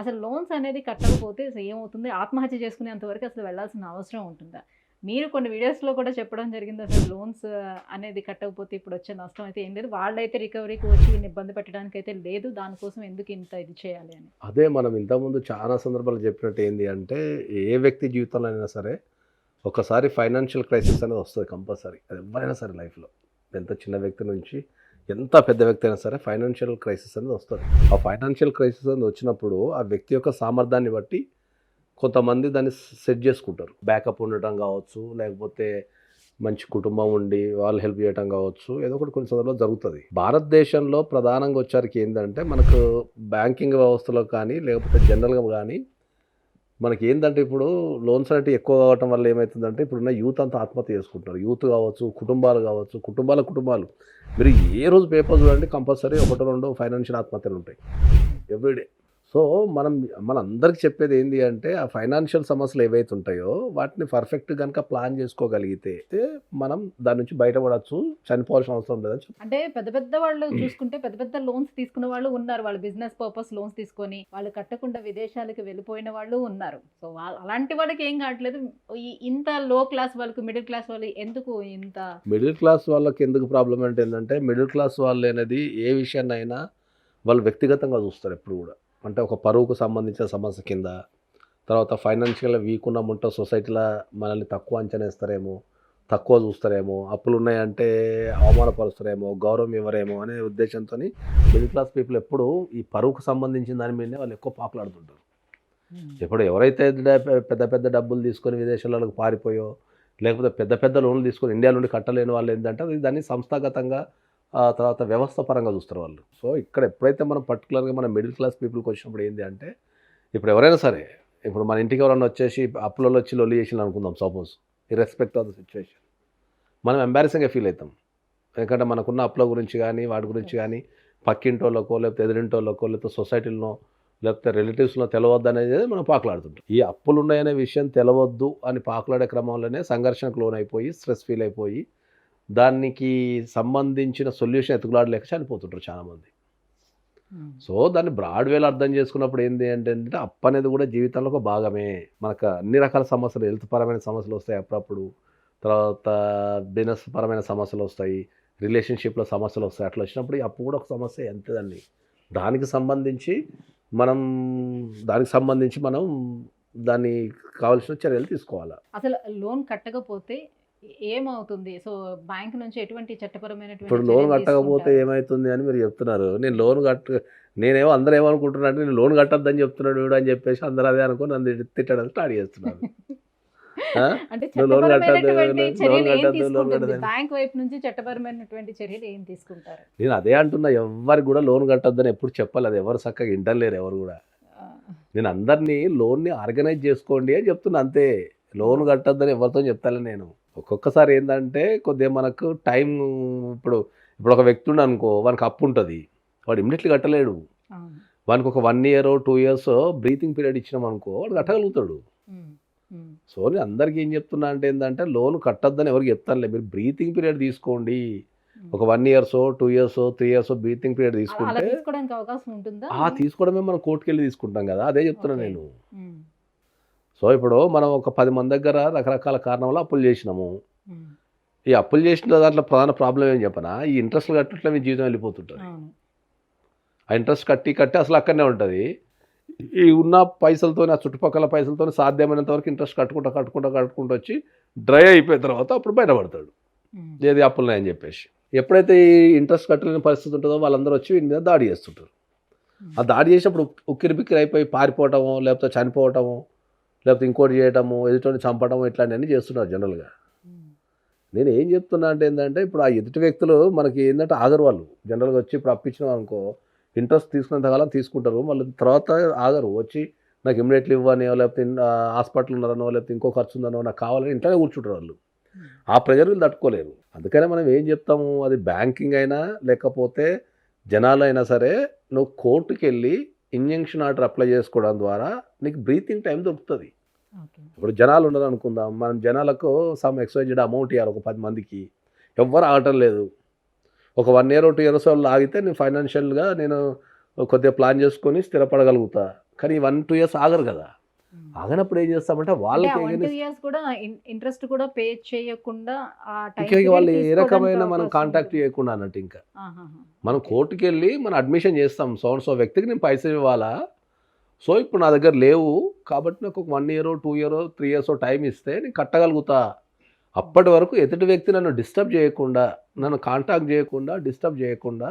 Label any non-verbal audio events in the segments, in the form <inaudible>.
అసలు లోన్స్ అనేది కట్టకపోతే అసలు ఏమవుతుంది? ఆత్మహత్య చేసుకునేంత వరకు అసలు వెళ్ళాల్సిన అవసరం ఉంటుందా? మీరు కొన్ని వీడియోస్లో కూడా చెప్పడం జరిగింది అసలు లోన్స్ అనేది కట్టకపోతే ఇప్పుడు వచ్చే నష్టం అయితే ఏం లేదు. వాళ్ళైతే రికవరీకి వచ్చి ఇబ్బంది పెట్టడానికి అయితే లేదు. దానికోసం ఎందుకు ఇంత ఇది చేయాలి అని? అదే మనం ఇంతకుముందు చాలా సందర్భాలు చెప్పినట్టు ఏంటి అంటే ఏ వ్యక్తి జీవితంలో అయినా సరే ఒకసారి ఫైనాన్షియల్ క్రైసిస్ అనేది వస్తుంది కంపల్సరీ. అది ఎవరైనా సరే లైఫ్లో. ఎంత చిన్న వ్యక్తి నుంచి ఎంత పెద్ద వ్యక్తి అయినా సరే ఫైనాన్షియల్ క్రైసిస్ అనేది వస్తుంది. ఆ ఫైనాన్షియల్ క్రైసిస్ అనేది వచ్చినప్పుడు ఆ వ్యక్తి యొక్క సామర్థ్యాన్ని బట్టి కొంతమంది దాన్ని సెట్ చేసుకుంటారు. బ్యాకప్ ఉండటం కావచ్చు లేకపోతే మంచి కుటుంబం ఉండి వాళ్ళు హెల్ప్ చేయటం కావచ్చు ఏదో ఒకటి కొన్ని సందర్భాలు జరుగుతుంది. భారతదేశంలో ప్రధానంగా వచ్చరికి ఏంటంటే మనకు బ్యాంకింగ్ వ్యవస్థలో కానీ లేకపోతే జనరల్గా కానీ మనకి ఏంటంటే ఇప్పుడు లోన్స్ అంటే ఎక్కువ కావటం వల్ల ఏమవుతుందంటే ఇప్పుడున్న యూత్ అంతా ఆత్మహత్య చేసుకుంటున్నారు. యూత్ కావచ్చు కుటుంబాలు కావచ్చు కుటుంబాల కుటుంబాలు. మీరు ఏ రోజు పేపర్ చూడండి కంపల్సరీ ఒకటి రెండు ఫైనాన్షియల్ ఆత్మహత్యలు ఉంటాయి. ఎవ్రీడే. సో మనం మన అందరికి చెప్పేది ఏంటి అంటే ఆ ఫైనాన్షియల్ సమస్యలు ఏవైతే ఉంటాయో వాటిని పర్ఫెక్ట్ కనుక ప్లాన్ చేసుకోగలిగితే మనం దాని నుంచి బయటపడచ్చు చనిపోవాల్సిన అవసరం లేదని. అంటే పెద్ద పెద్ద వాళ్ళు చూసుకుంటే పెద్ద పెద్ద లోన్స్ తీసుకున్న వాళ్ళు ఉన్నారు. వాళ్ళు బిజినెస్ పర్పస్ లోన్స్ తీసుకొని వాళ్ళు కట్టకుండా విదేశాలకు వెళ్ళిపోయిన వాళ్ళు ఉన్నారు. సో అలాంటి వాళ్ళకి ఏం కావట్లేదు. ఇంత లో క్లాస్ వాళ్ళకి మిడిల్ క్లాస్ వాళ్ళు ఎందుకు ఇంత మిడిల్ క్లాస్ వాళ్ళకి ఎందుకు ప్రాబ్లం అంటే ఏంటంటే మిడిల్ క్లాస్ వాళ్ళు అనేది ఏ విషయాన్ని అయినా వాళ్ళు వ్యక్తిగతంగా చూస్తారు ఎప్పుడు కూడా. అంటే ఒక పరువుకు సంబంధించిన సమస్య కింద తర్వాత ఫైనాన్షియల్గా వీక్ ఉన్నామంటే సొసైటీలో మనల్ని తక్కువ అంచనా ఇస్తారేమో తక్కువ చూస్తారేమో అప్పులు ఉన్నాయంటే అవమానపరుస్తారేమో గౌరవం ఇవ్వరేమో అనే ఉద్దేశంతో మిడిల్ క్లాస్ పీపుల్ ఎప్పుడు ఈ పరువుకు సంబంధించిన దాని మీదనే వాళ్ళు ఎక్కువ పాకులాడుతుంటారు. ఇప్పుడు ఎవరైతే పెద్ద పెద్ద డబ్బులు తీసుకొని విదేశాలకు పారిపోయో లేకపోతే పెద్ద పెద్ద లోన్లు తీసుకొని ఇండియా నుండి కట్టలేని వాళ్ళు ఏంటంటే దాన్ని సంస్థాగతంగా ఆ తర్వాత వ్యవస్థ పరంగా చూస్తారు వాళ్ళు. సో ఇక్కడ ఎప్పుడైతే మనం పర్టికులర్గా మన మిడిల్ క్లాస్ పీపుల్కి వచ్చినప్పుడు ఏంటి అంటే ఇప్పుడు ఎవరైనా సరే ఇప్పుడు మన ఇంటికి ఎవరైనా వచ్చేసి అప్పులలో వచ్చి లొల్లి చేసి అనుకుందాం suppose irrespective of the situation మనం ఎంబారసింగ్గా ఫీల్ అవుతాం. ఎందుకంటే మనకున్న అప్పుల గురించి కానీ వాటి గురించి కానీ పక్కింటోళ్ళకో లేకపోతే ఎదురింటోళ్ళకో లేకపోతే సొసైటీలో లేకపోతే రిలేటివ్స్లో తెలవద్దు అనేది మనం పాకులాడుతుంటాం. ఈ అప్పులు ఉన్నాయనే విషయం తెలవద్దు అని పాకులాడే క్రమంలోనే సంఘర్షణకు లోనైపోయి స్ట్రెస్ ఫీల్ అయిపోయి దానికి సంబంధించిన సొల్యూషన్ ఎతుకులాడలేక చనిపోతుంటారు చాలామంది. సో దాన్ని బ్రాడ్ వేలో అర్థం చేసుకున్నప్పుడు ఏంటి అంటే ఏంటంటే అప్పు అనేది కూడా జీవితంలో ఒక భాగమే. మనకు అన్ని రకాల సమస్యలు హెల్త్ పరమైన సమస్యలు వస్తాయి అప్పుడప్పుడు. తర్వాత బిజినెస్ పరమైన సమస్యలు వస్తాయి. రిలేషన్షిప్లో సమస్యలు వస్తాయి. అట్లా వచ్చినప్పుడు ఈ అప్పు కూడా ఒక సమస్య ఎంతదండి? దానికి సంబంధించి మనం దానికి సంబంధించి మనం దాన్ని కావాల్సిన చర్యలు తీసుకోవాలి? అసలు లోన్ కట్టకపోతే ఏమవుతుంది? సో బ్యాంక్ నుంచి ఎటువంటి చట్టపరమైనటువంటి ఇప్పుడు లోన్ కట్టకపోతే? ఏమవుతుంది అని మీరు చెప్తున్నారు. నేను లోన్ కట్ట నేనేమో అందరూ ఏమనుకుంటున్నా అంటే నేను లోన్ కట్టద్దని చెప్తున్నాడు వీడు అని చెప్పేసి అందరూ అదే అనుకుని నన్ను తిట్టడం స్టార్ట్ <laughs> నువ్వు లోన్ కట్టద్దు, లోన్ కట్టద్దు, లోన్ కట్టద్దు. బ్యాంక్ వైపు నుంచి చట్టపరమైనటువంటి చర్యలు ఏం తీసుకుంటారు? నేను అదే అంటున్నా ఎవరికి కూడా లోన్ కట్టద్దని ఎప్పుడు చెప్పాలి. అది ఎవరు చక్కగా ఇంటలేరు ఎవరు కూడా. నేను అందరినీ లోన్ని ఆర్గనైజ్ చేసుకోండి అని చెప్తున్నా అంతే. లోన్ కట్టద్దని ఎవరితో చెప్తాను నేను. ఒక్కొక్కసారి ఏంటంటే కొద్దిగా మనకు టైం ఇప్పుడు ఇప్పుడు ఒక వ్యక్తి ఉండు అనుకో వానికి అప్పు ఉంటుంది. వాడు ఇమ్మీడియట్లీ కట్టలేడు. వానికి ఒక one year two years breathing period ఇచ్చినాం అనుకో వాడు కట్టగలుగుతాడు. సో నేను అందరికీ ఏం చెప్తున్నా అంటే ఏంటంటే లోన్ కట్టద్దని ఎవరికి చెప్తానులే. మీరు బ్రీతింగ్ పీరియడ్ తీసుకోండి. ఒక one years two years three years breathing period తీసుకుంటే తీసుకోవడమే మనం కోర్టుకి వెళ్ళి తీసుకుంటాం కదా. అదే చెప్తున్నా. నేను. సో ఇప్పుడు మనం ఒక పది మంది దగ్గర రకరకాల కారణం వల్ల అప్పులు చేసినాము. ఈ అప్పులు చేసిన దాంట్లో ప్రధాన ప్రాబ్లం ఏం చెప్పనా? ఈ ఇంట్రెస్ట్ కట్టట్లే మీ జీవితం వెళ్ళిపోతుంటుంది. ఆ ఇంట్రెస్ట్ కట్టి కట్టి అసలు అక్కడనే ఉంటుంది. ఈ ఉన్న పైసలతో ఆ చుట్టుపక్కల పైసలతో సాధ్యమైనంత వరకు ఇంట్రెస్ట్ కట్టుకుంటా కట్టుకుంటా కట్టుకుంటూ వచ్చి డ్రై అయిపోయిన తర్వాత అప్పుడు బయటపడతాడు. ఏది అప్పులున్నాయని చెప్పేసి. ఎప్పుడైతే ఈ ఇంట్రెస్ట్ కట్టలేని పరిస్థితి ఉంటుందో వాళ్ళందరూ వచ్చి వీడి మీద దాడి చేస్తుంటారు. ఆ దాడి చేసినప్పుడు ఉక్కిరి బిక్కిరి అయిపోయి పారిపోవటము లేకపోతే చనిపోవటము లేకపోతే ఇంకోటి చేయటము ఎదుటిని చంపటము ఇట్లాంటివన్నీ చేస్తున్నారు జనరల్గా. ఉమ్, నేను ఏం చెప్తున్నా అంటే ఏంటంటే ఇప్పుడు ఆ ఎదుటి వ్యక్తులు మనకి ఏంటంటే ఆగరు వాళ్ళు జనరల్గా వచ్చి ఇప్పుడు అప్పించినాం అనుకో ఇంట్రెస్ట్ తీసుకున్నంత కాలం తీసుకుంటారు. మళ్ళీ తర్వాత ఆగరు. వచ్చి నాకు ఇమ్మీడియట్లీ ఇవ్వనో లేకపోతే హాస్పిటల్ ఉన్నారనో లేకపోతే ఇంకో ఖర్చు ఉందనో నాకు కావాలని ఇంట్లోనే కూర్చుంటారు వాళ్ళు. ఉమ్. ఆ ప్రెజర్ వీళ్ళు తట్టుకోలేరు. అందుకనే మనం ఏం చెప్తాము? అది బ్యాంకింగ్ అయినా లేకపోతే జనాలు అయినా సరే నువ్వు కోర్టుకి వెళ్ళి ఇంజంక్షన్ ఆర్డర్ అప్లై చేసుకోవడం ద్వారా నీకు బ్రీతింగ్ టైం దొరుకుతుంది. ఇప్పుడు జనాలు ఉన్నారు అనుకుందాం. మనం జనాలకు సమ్ ఎక్స్వైజెడ్ అమౌంట్ ఇవ్వాలి ఒక పది మందికి. ఎవ్వరు ఆగటం లేదు. ఒక వన్ ఇయర్ టూ ఇయర్స్ వాళ్ళు ఆగితే నేను ఫైనాన్షియల్గా నేను కొద్దిగా ప్లాన్ చేసుకొని స్థిరపడగలుగుతా. కానీ వన్ టూ ఇయర్స్ ఆగరు కదా. ఆగనప్పుడు ఏం చేస్తామంటే వాళ్ళకి ఇంట్రెస్ట్ కూడా పే చేయకుండా వాళ్ళు ఏ రకమైన మనం కాంటాక్ట్ చేయకుండా అన్నట్టు ఇంకా. మనం కోర్టుకి వెళ్ళి మనం అడ్మిషన్ చేస్తాం. సో సో వ్యక్తికి నేను పైసలు ఇవ్వాలా? సో ఇప్పుడు నా దగ్గర లేవు కాబట్టి నాకు ఒక one year two year three years time ఇస్తే నేను కట్టగలుగుతా. అప్పటి వరకు ఎదుటి వ్యక్తి నన్ను డిస్టర్బ్ చేయకుండా నన్ను కాంటాక్ట్ చేయకుండా డిస్టర్బ్ చేయకుండా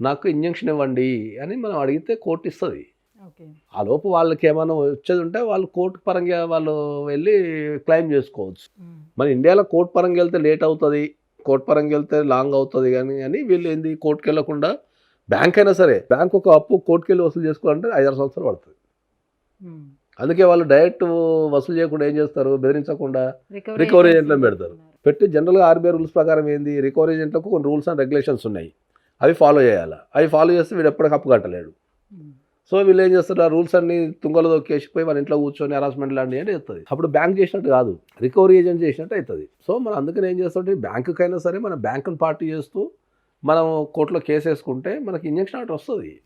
నాకు ఇంజక్షన్ ఇవ్వండి అని మనం అడిగితే కోర్టు ఇస్తుంది. ఆ లోపు వాళ్ళకి ఏమైనా వచ్చేది ఉంటే వాళ్ళు కోర్టు పరంగా వాళ్ళు వెళ్ళి క్లెయిమ్ చేసుకోవచ్చు. మన ఇండియాలో కోర్టు పరంగా వెళ్తే లేట్ అవుతుంది కోర్టు పరంగా వెళ్తే లాంగ్ అవుతుంది కానీ అని వీళ్ళు ఏంది? కోర్టుకి వెళ్ళకుండా బ్యాంక్ అయినా సరే బ్యాంక్ ఒక అప్పు కోర్టుకి వెళ్ళి వసూలు చేసుకోవాలంటే ఐదారు సంవత్సరాలు పడుతుంది. అందుకే వాళ్ళు డైరెక్ట్ వసూలు చేయకుండా ఏం చేస్తారు? బెదిరించకుండా Recovery agent లను పెడతారు. పెట్టి జనరల్గా ఆర్బీఐ రూల్స్ ప్రకారం ఏంది? రికవరీ ఏజెంట్లకు కొన్ని రూల్స్ అండ్ రెగ్యులేషన్స్ ఉన్నాయి. అవి ఫాలో చేయాలి? అవి ఫాలో చేస్తే వీడు ఎప్పటికీ అప్పు కట్టలేడు. సో వీళ్ళు ఏం చేస్తారు? ఆ రూల్స్ అన్ని తుంగలో దొక్కేసిపోయి మన ఇంట్లో కూర్చొని హరాస్మెంట్ లాంటివి అంటే అవుతుంది అప్పుడు బ్యాంక్ చేసినట్టు కాదు. రికవరీ ఏజెంట్ చేసినట్టు అవుతుంది సో మనం అందుకని ఏం చేస్తుంటే బ్యాంకుకైనా సరే మన బ్యాంకుని పార్టీ చేస్తూ మనం కోర్టులో కేసు వేసుకుంటే మనకి ఇంజక్షన్ ఆర్డర్ వస్తుంది.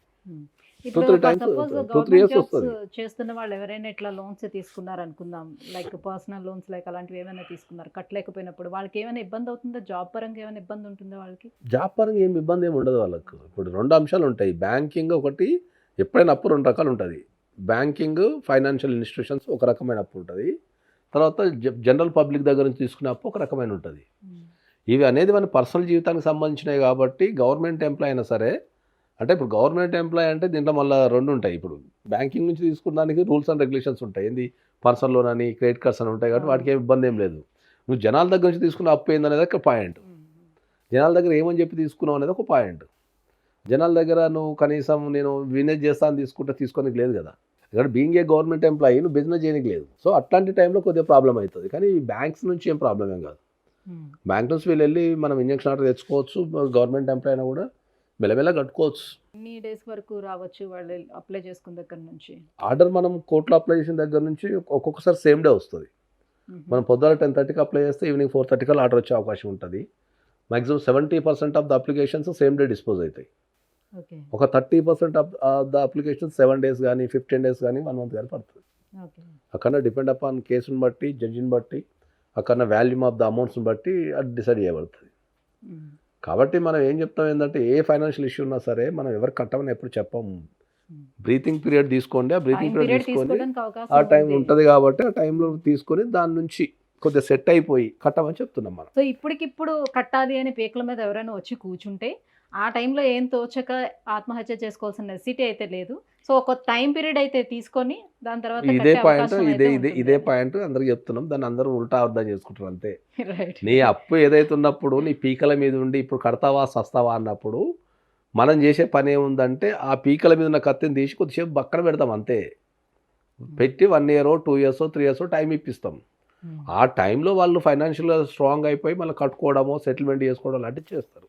times, suppose two, three years government వస్తది. చేస్తున్న వాళ్ళు ఎవరైనా ఇట్లా లోన్స్ తీసుకున్నారు అనుకుందాం లైక్ పర్సనల్ లోన్స్ లైక్ అలాంటివి ఏమైనా తీసుకున్నారు కట్టలేకపోయినప్పుడు వాళ్ళకి ఏమైనా ఇబ్బంది అవుతుందా? జాబ్ పరంగా ఏమైనా ఇబ్బంది ఉంటుందా వాళ్ళకి? జాబ్ పరంగా ఏమి ఇబ్బంది ఏమి ఉండదు వాళ్ళకు. ఇప్పుడు రెండు అంశాలు ఉంటాయి. బ్యాంకింగ్ ఒకటి ఎప్పుడైనా అప్పు రెండు రకాలు ఉంటుంది. బ్యాంకింగ్ ఫైనాన్షియల్ ఇన్స్టిట్యూషన్స్ ఒక రకమైన అప్పు ఉంటుంది. తర్వాత జనరల్ పబ్లిక్ దగ్గర నుంచి తీసుకునే అప్పు ఒక రకమైన ఉంటుంది. ఇవి అనేది మన పర్సనల్ జీవితానికి సంబంధించినవి కాబట్టి గవర్నమెంట్ ఎంప్లాయ్ అయినా సరే అంటే ఇప్పుడు గవర్నమెంట్ ఎంప్లాయ్ అంటే దీంట్లో మళ్ళీ రెండు ఉంటాయి. ఇప్పుడు బ్యాంకింగ్ నుంచి తీసుకున్నానికి రూల్స్ అండ్ రెగ్యులేషన్స్ ఉంటాయి. ఏంది? పర్సనల్ లోన్ అని క్రెడిట్ కార్డ్స్ అని ఉంటాయి కాబట్టి వాటికి ఏమి ఇబ్బంది ఏం లేదు. నువ్వు జనాల దగ్గర నుంచి తీసుకున్న అప్పు ఏందనేది ఒక పాయింట్. జనాల దగ్గర ఏమని చెప్పి తీసుకున్నావు అనేది ఒక పాయింట్. జనాల దగ్గర నువ్వు కనీసం నేను బిజినెస్ చేస్తాను తీసుకుంటే తీసుకోనికి లేదు కదా. ఇక్కడ బీయింగ్ ఏ గవర్నమెంట్ ఎంప్లాయీ నువ్వు బిజినెస్ చేయడానికి లేదు. సో అట్లాంటి టైంలో కొద్దిగా ప్రాబ్లం అవుతుంది. కానీ ఈ బ్యాంక్స్ నుంచి ఏం ప్రాబ్లం ఏం కాదు. బ్యాంక్ నుంచి వీళ్ళు వెళ్ళి మనం ఇంజక్షన్ ఆర్డర్ తెచ్చుకోవచ్చు గవర్నమెంట్ ఎంప్లాయ్ అయినా కూడా మెల్లమెల్ల కట్టుకోవచ్చు. ఎన్ని డేస్ వరకు రావచ్చు వాళ్ళు అప్లై చేసుకున్న దగ్గర నుంచి? ఆర్డర్ మనం కోర్టులో అప్లై చేసిన దగ్గర నుంచి ఒక్కొక్కసారి సేమ్ డే వస్తుంది. మనం పొద్దున టెన్ థర్టీకి అప్లై చేస్తే ఈవినింగ్ ఫోర్ థర్టీకి ఆర్డర్ వచ్చే అవకాశం ఉంటుంది. Maximum seventy percent of the applications same day dispose అవుతాయి ఒక thirty percent of the application seven days కానీ ఫిఫ్టీన్ డేస్ కానీ వన్ మంత్ కానీ పడుతుంది. అక్కడ డిపెండ్ అపాన్ కేసుని బట్టి జడ్జిని బట్టి అక్కడ వాల్యూమ్ ఆఫ్ ద అమౌంట్స్ని బట్టి అది డిసైడ్ చేయబడుతుంది. కాబట్టి మనం ఏం చెప్తాం ఏంటంటే ఏ ఫైనాన్షియల్ ఇష్యూ ఉన్నా సరే మనం ఎవరు కట్టమని ఎప్పుడు చెప్పము బ్రీతింగ్ పీరియడ్ తీసుకోండి ఆ బ్రీతింగ్ పీరియడ్ తీసుకొని అవకాశం ఆ టైం. ఉంటుంది కాబట్టి ఆ టైంలో తీసుకొని దాని నుంచి కొద్దిగా సెట్ అయిపోయి కట్టమని చెప్తున్నాం మనం. సో ఇప్పటికిప్పుడు కట్టాలి అని పీకల మీద ఎవరైనా వచ్చి కూర్చుంటే ఆ టైంలో ఏం తోచక ఆత్మహత్య చేసుకోవాల్సిన నెసిటీ అయితే లేదు. సో ఒక టైం పీరియడ్ అయితే తీసుకొని దాని తర్వాత ఇదే పాయింట్ ఇదే ఇదే. ఇదే పాయింట్ అందరికి చెప్తున్నాం. దాన్ని అందరూ ఉల్టా అర్థం చేసుకుంటారు అంతే. నీ అప్పు ఏదైతే ఉన్నప్పుడు నీ పీకల మీద ఉండి ఇప్పుడు కడతావా సస్తావా అన్నప్పుడు మనం చేసే పని ఏముందంటే ఆ పీకల మీద ఉన్న కత్తిని తీసి కొద్దిసేపు పక్కన పెడతాం అంతే. పెట్టి one year two years three years time ఇప్పిస్తాం. ఆ టైంలో వాళ్ళు ఫైనాన్షియల్గా స్ట్రాంగ్ అయిపోయి మళ్ళీ కట్టుకోవడమో సెటిల్మెంట్ చేసుకోవడం లాంటివి చేస్తారు.